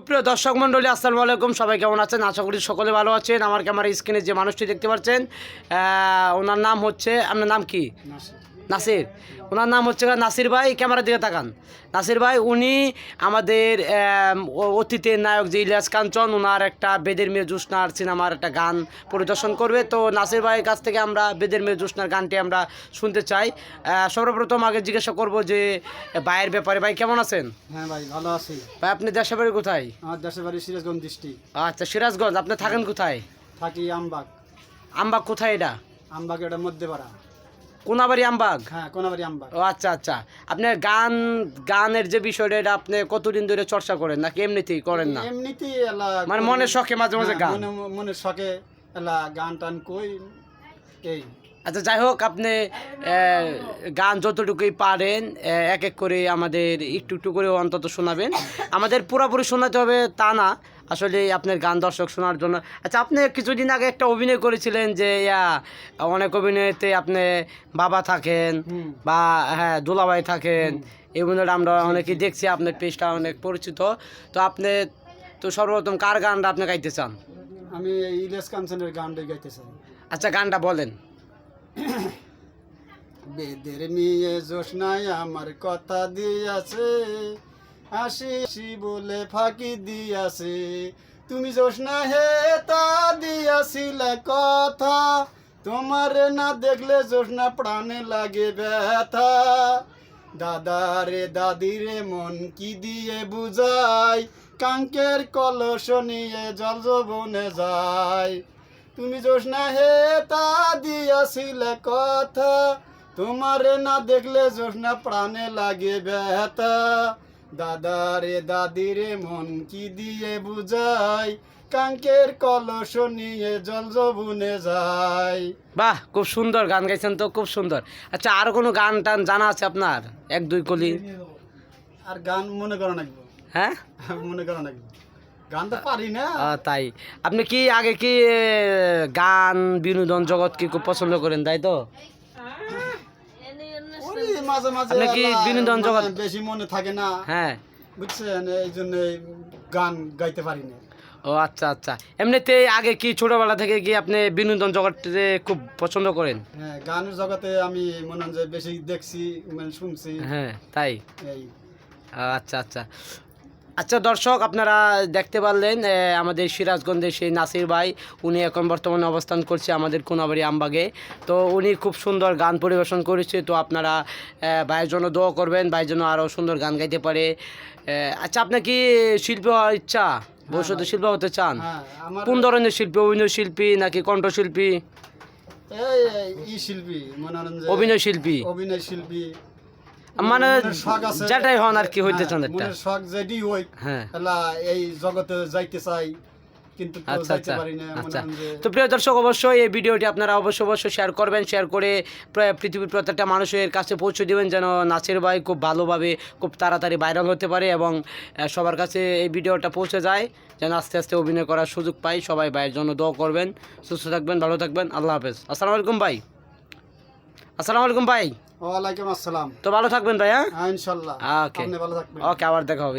সুপ্রিয় দর্শক মণ্ডলী, আসসালামু আলাইকুম। সবাই কেমন আছেন? আশা করি সকলে ভালো আছেন। আমার ক্যামেরা স্ক্রিনে যে মানুষটি দেখতে পাচ্ছেন ওনার নাম হচ্ছে, আপনার নাম কি? নাসির। ওনার নাম হচ্ছে নাসির ভাই ক্যামেরার দিকে তাকান। নাসির ভাই উনি আমাদের অতীতের নায়ক যে ইলিয়াস কাঞ্চন ওনার একটা বেদের মেয়ে জুসনার সিনেমার একটা গান পরিদর্শন করবে। তো নাসির ভাইয়ের কাছ থেকে আমরা বেদের মেয়ে জুসনার গানটি আমরা শুনতে চাই। সর্বপ্রথম আগে জিজ্ঞাসা করব যে ভাইয়ের ব্যাপারে ভাই কেমন আছেন? হ্যাঁ ভাই ভালো আছি। ভাই আপনি দেশের বাড়ি কোথায়? আমার দেশের বাড়ি সিরাজগঞ্জ ডিস্ট্রিক্ট। আচ্ছা সিরাজগঞ্জ। আপনি থাকেন কোথায়? থাকি আমবাগ। আমবাগ কোথায় এটা? আমবাগ এটা মধ্যপাড়া। কোনাবাড়ি আমবাগ? হ্যাঁ কোনাবাড়ি আমবাগ। ও আচ্ছা আচ্ছা। আপনার গান গানের যে বিষয়টা এটা আপনি কতদিন ধরে চর্চা করেন? নাকি এমনিতেই করেন না? এমনিতেই মানে মনের শখে মাঝে মাঝে হ্যাঁ, গান? মনের শখে এলা গান টান কই এই। আচ্ছা যাই হোক আপনি গান যতটুকুই পারেন এক এক করে আমাদের একটু একটু করে অন্তত শোনাবেন। আমাদের পুরোপুরি শোনাতে হবে তা না। আসলে আপনার গান দর্শক শোনার জন্য। আচ্ছা আপনি কিছুদিন আগে একটা অভিনয় করেছিলেন যে ইয়া অনেক অভিনয়তে আপনি বাবা থাকেন বা হ্যাঁ দুলাভাই থাকেন। এই অভিনয়টা আমরা অনেকেই দেখছি আপনার পেজটা অনেক পরিচিত। তো আপনি তো সর্বপ্রথম কার গানটা আপনি গাইতে চান? আমি ইলিয়াস কাঞ্চনের গানটাই গাইতে চাই। আচ্ছা গানটা বলেন। বেদের মেয়ে জোসনায় আমার কথা দিয়াছে। হাসি হাসি বলে ফাঁকি দিয়াছে। তুমি জোসনা হে তা দিয়াছিলে কথা। তোমার না দেখলে জোসনা প্রাণে লাগে ব্যথা। দাদা রে দাদি রে মন কি দিয়ে বুঝাই কাঙ্কের কলস নিয়ে জল যৌবনে যায়। তুমি জোসনা হে তা দিয়াছিলে কথা। তোমারে না দেখলে জোসনা প্রাণে লাগে ব্যথা। দাদা রে দাদি রে মন কি দিয়ে বুঝাই? কাঙ্কের কলস নিয়ে জল যবুনে যায়। বাহ খুব সুন্দর গান গাইছেন তো খুব সুন্দর। আচ্ছা আর কোনো গান টান জানা আছে আপনার? এক দুই কলি। আর গান মনে করো নাকবো হ্যাঁ? মনে করো নাকবো গান তো পারি না তাই। আপনি কি আগে কি গান বিনোদন জগৎ কি খুব পছন্দ করেন তাই তো? মাঝে মাঝে আপনি কি বিনোদন মানে জগৎ- বেশি মনে থাকে না। হ্যাঁ। বুঝছেন? এই জন্য গান গাইতে পারি না। ও আচ্ছা আচ্ছা। এমনিতে আগে কি ছোটবেলা থেকে কি আপনি বিনোদন জগৎে খুব পছন্দ করেন? হ্যাঁ গানের জগতে আমি মনে হয় বেশি দেখছি মানে শুনছি। হ্যাঁ তাই। আচ্ছা আচ্ছা। আচ্ছা দর্শক আপনারা দেখতে পারলেন আমাদের সিরাজগঞ্জের সেই নাসির ভাই উনি এখন বর্তমানে অবস্থান করছে আমাদের কোনাবাড়ি আমবাগে। তো উনি খুব সুন্দর গান পরিবেশন করেছে তো আপনারা ভাইয়ের জন্য দোয়া করবেন ভাইয়ের জন্য আরও সুন্দর গান গাইতে পারে। আচ্ছা আপনার কি শিল্পী হওয়ার ইচ্ছা? ভবিষ্যতে শিল্প হতে চান? হ্যাঁ কোন ধরনের শিল্পী? অভিনয় শিল্পী নাকি কণ্ঠশিল্পী? এই শিল্পী অভিনয় শিল্পী অভিনয় শিল্পী মানে। যেটাই হন আর কি হইতে হ্যাঁ, চান একটা। শখ যেটি হই হ্যাঁ। এই জগতে যাইতে চাই আচ্ছা আচ্ছা আচ্ছা। তো প্রিয় দর্শক অবশ্যই এই ভিডিওটি আপনারা অবশ্যই অবশ্যই শেয়ার করবেন শেয়ার করে প্রায় পৃথিবীর প্রত্যেকটা মানুষের কাছে পৌঁছে দেবেন যেন নাচের ভাই খুব ভালোভাবে খুব তাড়াতাড়ি ভাইরাল হতে পারে এবং সবার কাছে এই ভিডিওটা পৌঁছে যায় যেন আস্তে আস্তে অভিনয় করার সুযোগ পাই। সবাই ভাইয়ের জন্য দোয়া করবেন সুস্থ থাকবেন ভালো থাকবেন। আল্লাহ হাফেজ। আসসালামু আলাইকুম ভাই। আসসালামু আলাইকুম ভাই। ওয়ালাইকুম আসসালাম। তো ভালো থাকবেন ভাই হ্যাঁ? হ্যাঁ ইনশাল্লাহ। ওকে। ভালো থাকবেন। ওকে আবার দেখা হবে।